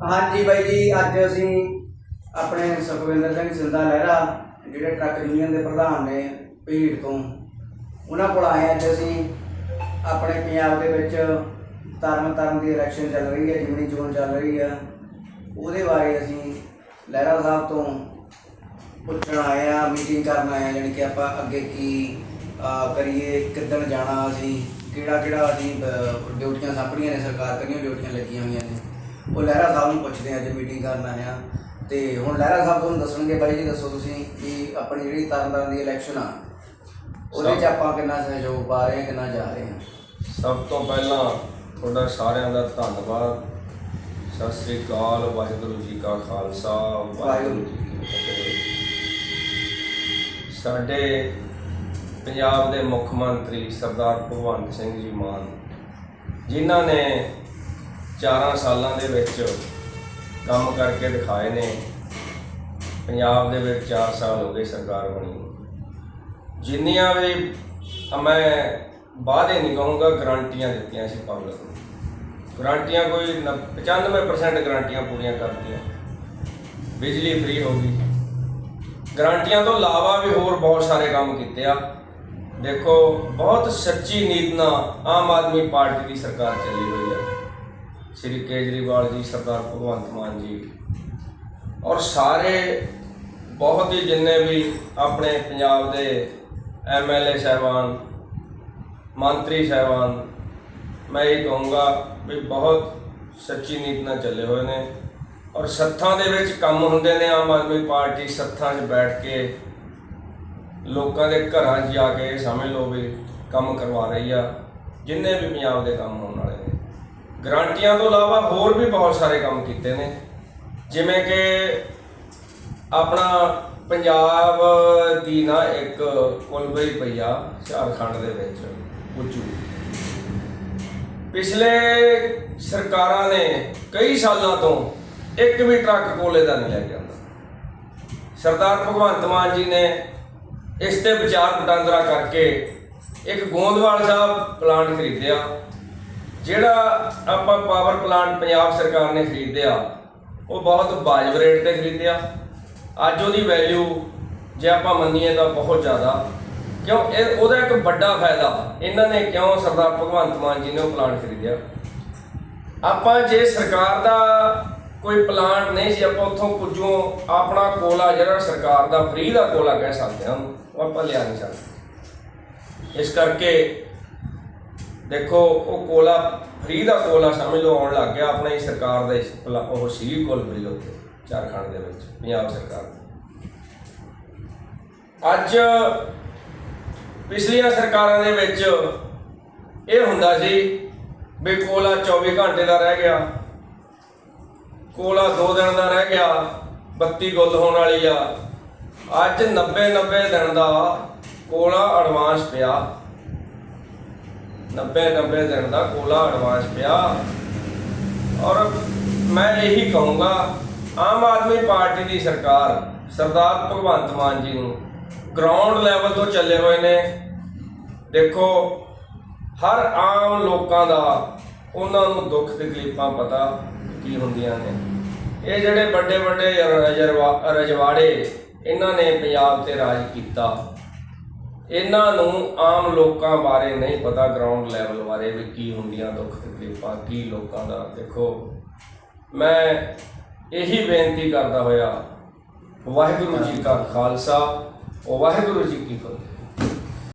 ਹਾਂਜੀ ਬਾਈ ਜੀ, ਅੱਜ ਅਸੀਂ ਆਪਣੇ ਸੁਖਵਿੰਦਰ ਸਿੰਘ ਸਿੰਦਾ ਲਹਿਰਾ, ਜਿਹੜੇ ਟਰੱਕ ਯੂਨੀਅਨ ਦੇ ਪ੍ਰਧਾਨ ਨੇ ਭੀੜ ਤੋਂ, ਉਹਨਾਂ ਕੋਲ ਆਏ ਅੱਜ ਅਸੀਂ। ਆਪਣੇ ਪੰਜਾਬ ਦੇ ਵਿੱਚ ਤਰਨ ਤਾਰਨ ਦੀ ਇਲੈਕਸ਼ਨ ਚੱਲ ਰਹੀ ਹੈ ਜਿਮਨੀ ਚੋਣ ਚੱਲ ਰਹੀ ਹੈ। ਉਹਦੇ ਬਾਰੇ ਅਸੀਂ ਲਹਿਰਾ ਸਾਹਿਬ ਤੋਂ ਪੁੱਛਣ ਆਏ ਆ ਮੀਟਿੰਗ ਕਰਨ ਆਏ ਆ ਜਾਣੀ ਕਿ ਆਪਾਂ ਅੱਗੇ ਕੀ ਕਰੀਏ, ਕਿੱਦਣ ਜਾਣਾ ਅਸੀਂ ਕਿਹੜਾ ਕਿਹੜਾ ਅਸੀਂ ਡਿਊਟੀਆਂ ਸਾਂਭਣੀਆਂ ਨੇ, ਸਰਕਾਰ ਕਰੀਆਂ ਡਿਊਟੀਆਂ ਲੱਗੀਆਂ ਹੋਈਆਂ ਨੇ। ਉਹ ਲਹਿਰਾ ਸਾਹਿਬ ਨੂੰ ਪੁੱਛਦੇ ਆ ਅੱਜ ਮੀਟਿੰਗ ਕਰਨ ਆਏ ਆ। ਤੇ ਹੁਣ ਲਹਿਰਾ ਸਾਹਿਬ ਤੁਹਾਨੂੰ ਦੱਸਣਗੇ ਬਾਈ ਜੀ ਦੱਸੋ ਤੁਸੀਂ ਵੀ ਆਪਣੀ ਜਿਹੜੀ ਤਰਨਤਾਰਨ ਦੀ ਇਲੈਕਸ਼ਨ ਆ ਉਹਦੇ 'ਚ ਆਪਾਂ ਕਿੰਨਾ ਸਹਿਯੋਗ ਪਾ ਰਹੇ ਹਾਂ ਕਿੰਨਾ ਜਾ ਰਹੇ ਹਾਂ ਸਭ ਤੋਂ ਪਹਿਲਾਂ ਤੁਹਾਡਾ ਸਾਰਿਆਂ ਦਾ ਧੰਨਵਾਦ। ਸਤਿ ਸ੍ਰੀ ਅਕਾਲ ਵਾਹਿਗੁਰੂ ਜੀ ਕਾ ਖਾਲਸਾ ਵਾਹਿਗੁਰੂ ਜੀ ਕੀ ਫਤਿਹ। ਸਾਡੇ ਪੰਜਾਬ ਦੇ ਮੁੱਖ ਮੰਤਰੀ ਸਰਦਾਰ ਭਗਵੰਤ ਸਿੰਘ ਜੀ ਮਾਨ ਜਿਨ੍ਹਾਂ ਨੇ 4 ਸਾਲਾਂ ਦੇ ਵਿੱਚ ਕੰਮ ਕਰਕੇ ਦਿਖਾਏ ਨੇ। ਪੰਜਾਬ ਦੇ ਵਿੱਚ 4 ਸਾਲ ਹੋ ਗਏ ਸਰਕਾਰ ਬਣੀ ਜਿੰਨੀਆਂ ਵੀ ਮੈਂ ਵਾਅਦੇ ਨਹੀਂ ਕਹੂੰਗਾ ਗਰੰਟੀਆਂ ਦਿੱਤੀਆਂ ਸੀ ਪਬਲਿਕ ਨੂੰ। ਗਰੰਟੀਆਂ ਕੋਈ ਨ- 95% ਗਰੰਟੀਆਂ ਪੂਰੀਆਂ ਕਰਤੀਆਂ। ਬਿਜਲੀ ਫ੍ਰੀ ਹੋ ਗਈ। ਗਰੰਟੀਆਂ ਤੋਂ ਇਲਾਵਾ ਵੀ ਹੋਰ ਬਹੁਤ ਸਾਰੇ ਕੰਮ ਕੀਤੇ ਆ। ਦੇਖੋ, ਬਹੁਤ ਸੱਚੀ ਨੀਤ ਨਾਲ ਆਮ ਆਦਮੀ ਪਾਰਟੀ ਦੀ ਸਰਕਾਰ ਚੱਲੀ ਹੋਈ ਹੈ ਸ਼੍ਰੀ ਕੇਜਰੀਵਾਲ ਜੀ, ਸਰਦਾਰ ਭਗਵੰਤ ਮਾਨ ਜੀ। ਔਰ ਸਾਰੇ ਬਹੁਤ ਹੀ ਜਿੰਨੇ ਵੀ ਆਪਣੇ ਪੰਜਾਬ ਦੇ ਐਮਐਲਏ ਸਾਹਿਬਾਨ, ਮੰਤਰੀ ਸਾਹਿਬਾਨ, ਮੈਂ ਇਹ ਕਹੂੰਗਾ ਵੀ ਬਹੁਤ ਸੱਚੀ ਨੀਤ ਨਾਲ ਚੱਲੇ ਹੋਏ ਨੇ। ਔਰ ਸੱਥਾਂ ਦੇ ਵਿੱਚ ਕੰਮ ਹੁੰਦੇ ਨੇ, ਆਮ ਆਦਮੀ ਪਾਰਟੀ ਸੱਥਾਂ 'ਚ ਬੈਠ ਕੇ ਲੋਕਾਂ ਦੇ ਘਰਾਂ 'ਚ ਜਾ ਕੇ ਸਮਝ ਲਓ ਵੀ ਕੰਮ ਕਰਵਾ ਰਹੀ ਆ, ਜਿੰਨੇ ਵੀ ਪੰਜਾਬ ਦੇ ਕੰਮ ਹੋਣ ਗਰੰਟੀਆਂ ਤੋਂ ਇਲਾਵਾ ਹੋਰ ਵੀ ਬਹੁਤ ਸਾਰੇ ਕੰਮ ਕੀਤੇ ਨੇ। ਜਿਵੇਂ ਕਿ ਆਪਣਾ ਪੰਜਾਬ ਦੀ ਨਾ ਇੱਕ ਕੁਲਬਈ ਪਈਆ ਝਾਰਖੰਡ ਦੇ ਵਿੱਚ ਪੁੱਜੂ ਪਿਛਲੇ ਸਰਕਾਰਾਂ ਨੇ ਕਈ ਸਾਲਾਂ ਤੋਂ ਇੱਕ ਵੀ ਟਰੱਕ ਕੋਲੇ ਦਾ ਨਹੀਂ ਲੈ ਕੇ ਆਉਂਦਾ। ਸਰਦਾਰ ਭਗਵੰਤ ਮਾਨ ਜੀ ਨੇ ਇਸ ਤੇ ਵਿਚਾਰ ਵਟਾਂਦਰਾ ਕਰਕੇ ਇੱਕ ਗੋਂਦਵਾਲ ਸਾਹਿਬ ਪਲਾਂਟ ਖਰੀਦਿਆ। ਜਿਹੜਾ ਆਪਾਂ ਪਾਵਰ ਪਲਾਂਟ ਪੰਜਾਬ ਸਰਕਾਰ ਨੇ ਖਰੀਦਿਆ ਉਹ ਬਹੁਤ ਵਾਜਬ ਰੇਟ ਤੇ ਖਰੀਦਿਆ। ਅੱਜ ਉਹਦੀ ਵੈਲਿਊ ਜੇ ਆਪਾਂ ਮੰਨੀਏ ਤਾਂ ਬਹੁਤ ਜ਼ਿਆਦਾ। ਕਿਉਂ? ਇਹ ਉਹਦਾ ਇੱਕ ਵੱਡਾ ਫਾਇਦਾ। ਇਹਨਾਂ ਨੇ ਕਿਉਂ ਸਰਦਾਰ ਭਗਵੰਤ ਮਾਨ ਜੀ ਨੇ ਉਹ ਪਲਾਂਟ ਖਰੀਦਿਆ? ਆਪਾਂ ਜੇ ਸਰਕਾਰ ਦਾ ਕੋਈ ਪਲਾਂਟ ਨਹੀਂ ਸੀ ਆਪਾਂ ਉੱਥੋਂ ਕੁਝੋਂ ਆਪਣਾ ਕੋਲਾ ਜਿਹੜਾ ਸਰਕਾਰ ਦਾ ਫ੍ਰੀ ਦਾ ਕੋਲਾ ਕਹਿ ਸਕਦੇ ਹਾਂ ਉਹਨੂੰ, ਉਹ ਆਪਾਂ ਲਿਆ ਨਹੀਂ ਸਕਦੇ। ਇਸ ਕਰਕੇ ਦੇਖੋ, ਉਹ ਕੋਲਾ ਫਰੀ ਦਾ ਕੋਲਾ ਸਮਝ ਲਓ, ਆਉਣ ਲੱਗ ਗਿਆ ਆਪਣੇ ਸਰਕਾਰ ਦੇ ਉਹ ਸੀ ਕੋਲ ਫਰੀ ਉੱਥੇ, ਝਾਰਖੰਡ ਦੇ ਵਿੱਚ, ਪੰਜਾਬ ਸਰਕਾਰ ਦੀ। ਅੱਜ ਪਿਛਲੀਆਂ ਸਰਕਾਰਾਂ ਦੇ ਵਿੱਚ ਇਹ ਹੁੰਦਾ ਸੀ ਵੀ ਕੋਲਾ 24 ਘੰਟੇ ਦਾ ਰਹਿ ਗਿਆ, ਕੋਲਾ 2 ਦਿਨ ਦਾ ਰਹਿ ਗਿਆ, ਬੱਤੀ ਗੁੱਲ ਹੋਣ ਵਾਲੀ ਆ। ਅੱਜ 90 90 ਦਿਨ ਦਾ ਕੋਲਾ ਐਡਵਾਂਸ ਪਿਆ। 90 90 ਦਿਨ ਦਾ ਕੋਲਾ ਐਡਵਾਂਸ ਪਿਆ। ਔਰ ਮੈਂ ਇਹੀ ਕਹੂੰਗਾ, ਆਮ ਆਦਮੀ ਪਾਰਟੀ ਦੀ ਸਰਕਾਰ, ਸਰਦਾਰ ਭਗਵੰਤ ਮਾਨ ਜੀ ਨੂੰ ਗਰਾਊਂਡ ਲੈਵਲ ਤੋਂ ਚੱਲੇ ਹੋਏ ਨੇ। ਦੇਖੋ, ਹਰ ਆਮ ਲੋਕਾਂ ਦਾ, ਉਹਨਾਂ ਨੂੰ ਦੁੱਖ ਤਕਲੀਫਾਂ ਪਤਾ ਕੀ ਹੁੰਦੀਆਂ ਨੇ। ਇਹ ਜਿਹੜੇ ਵੱਡੇ ਵੱਡੇ ਰਜਵਾੜੇ, ਇਹਨਾਂ ਨੇ ਪੰਜਾਬ ਤੇ ਰਾਜ ਕੀਤਾ। ਇਹਨਾਂ ਨੂੰ ਆਮ ਲੋਕਾਂ ਬਾਰੇ ਨਹੀਂ ਪਤਾ ਗਰਾਊਂਡ ਲੈਵਲ ਬਾਰੇ ਵੀ ਕੀ ਹੁੰਦੀਆਂ ਦੁੱਖ ਤਕਲੀਫਾਂ, ਕੀ ਲੋਕਾਂ ਦਾ। ਦੇਖੋ, ਮੈਂ ਇਹੀ ਬੇਨਤੀ ਕਰਦਾ ਹੋਇਆ, ਵਾਹਿਗੁਰੂ ਜੀ ਕਾ ਖਾਲਸਾ, ਵਾਹਿਗੁਰੂ ਜੀ ਕੀ ਫਤਿਹ।